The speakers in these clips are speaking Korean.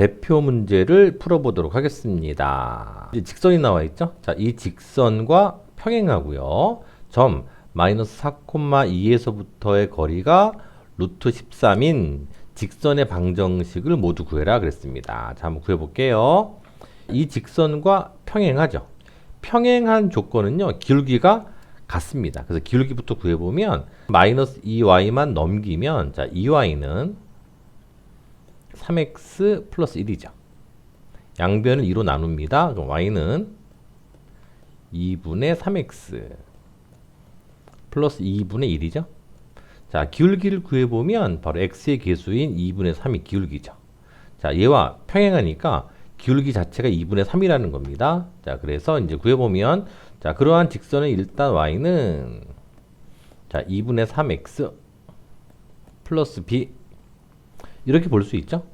대표 문제를 풀어보도록 하겠습니다. 직선이 나와 있죠? 자, 이 직선과 평행하고요. 점 마이너스 4,2에서부터의 거리가 루트 13인 직선의 방정식을 모두 구해라 그랬습니다. 자, 한번 구해볼게요. 이 직선과 평행하죠. 평행한 조건은요, 기울기가 같습니다. 그래서 기울기부터 구해보면 마이너스 2y만 넘기면 자, 2y는 3x 플러스 1이죠. 양변을 2로 나눕니다. 그럼 y는 2분의 3x 플러스 2분의 1이죠. 자, 기울기를 구해보면 바로 x의 개수인 2분의 3이 기울기죠. 자, 얘와 평행하니까 기울기 자체가 2분의 3이라는 겁니다. 자, 그래서 이제 구해보면 자, 그러한 직선은 일단 y는 자, 2분의 3x 플러스 b 이렇게 볼 수 있죠.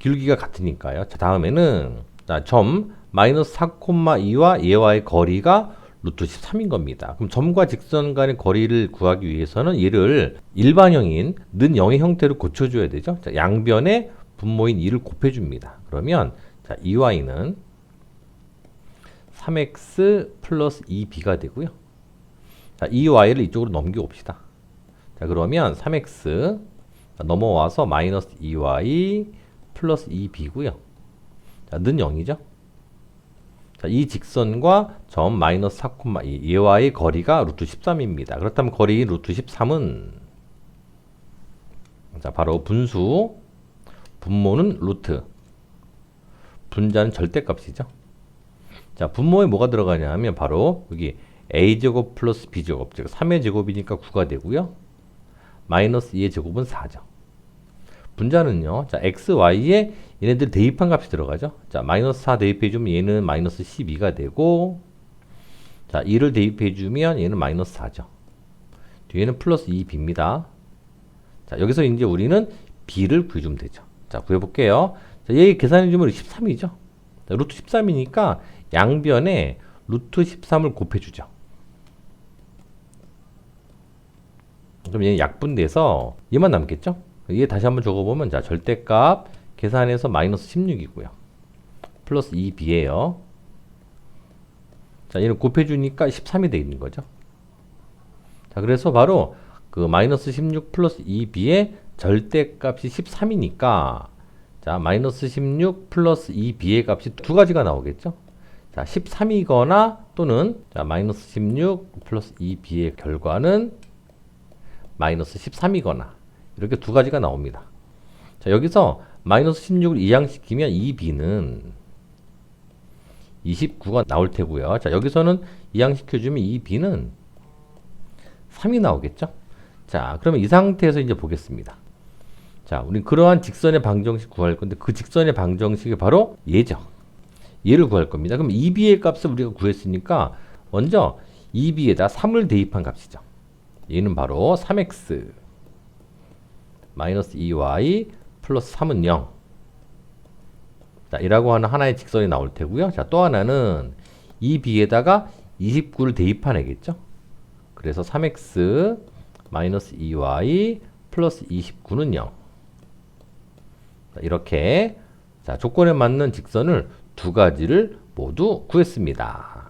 기울기가 같으니까요. 자, 다음에는 자, 점 마이너스 4,2와 얘와의 거리가 루트 13인 겁니다. 그럼 점과 직선 간의 거리를 구하기 위해서는 얘를 일반형인 는 0의 형태로 고쳐줘야 되죠. 자, 양변에 분모인 2를 곱해줍니다. 그러면 자, 2y는 3x 플러스 2b가 되고요. 자, 2y를 이쪽으로 넘겨봅시다. 자, 그러면 3x 자, 넘어와서 마이너스 2y 플러스 2b고요. 자, 는 0이죠. 자, 이 직선과 점 마이너스 4,2 얘와의 거리가 루트 13입니다. 그렇다면 거리 루트 13은 자, 바로 분수 분모는 루트 분자는 절대값이죠. 자, 분모에 뭐가 들어가냐 하면 바로 여기 a제곱 플러스 b제곱 즉 3의 제곱이니까 9가 되고요. 마이너스 2의 제곱은 4죠. 분자는요. 자, x, y에 얘네들 대입한 값이 들어가죠. 자, 마이너스 4 대입해 주면 얘는 마이너스 12가 되고 자, 2를 대입해 주면 얘는 마이너스 4죠. 뒤에는 플러스 2b입니다. 자, 여기서 이제 우리는 b를 구해 주면 되죠. 자, 구해 볼게요. 자, 얘 계산해 주면 13이죠. 자, 루트 13이니까 양변에 루트 13을 곱해 주죠. 그럼 얘는 약분돼서 얘만 남겠죠? 얘 다시 한번 적어보면 자 절대값 계산해서 마이너스 16이고요. 플러스 2b예요. 자 얘는 곱해주니까 13이 되어 있는 거죠. 자 그래서 바로 그 마이너스 16 플러스 2b의 절대값이 13이니까 자 마이너스 16 플러스 2b의 값이 두 가지가 나오겠죠. 자 13이거나 또는 자 마이너스 16 플러스 2b의 결과는 마이너스 13이거나 이렇게 두 가지가 나옵니다. 자, 여기서 마이너스 16을 이항시키면 2b는 29가 나올 테고요. 자, 여기서는 이항시켜주면 2b는 3이 나오겠죠? 자, 그러면 이 상태에서 이제 보겠습니다. 자, 우리 그러한 직선의 방정식 구할 건데 그 직선의 방정식이 바로 얘죠. 얘를 구할 겁니다. 그럼 2b의 값을 우리가 구했으니까 먼저 2b에다 3을 대입한 값이죠. 얘는 바로 3x 마이너스 2y 플러스 3은 0. 자, 이라고 하는 하나의 직선이 나올 테고요. 자, 또 하나는 이 b에다가 29를 대입하내겠죠. 그래서 3x 마이너스 2y 플러스 29는 0. 자, 이렇게 자, 조건에 맞는 직선을 두 가지를 모두 구했습니다.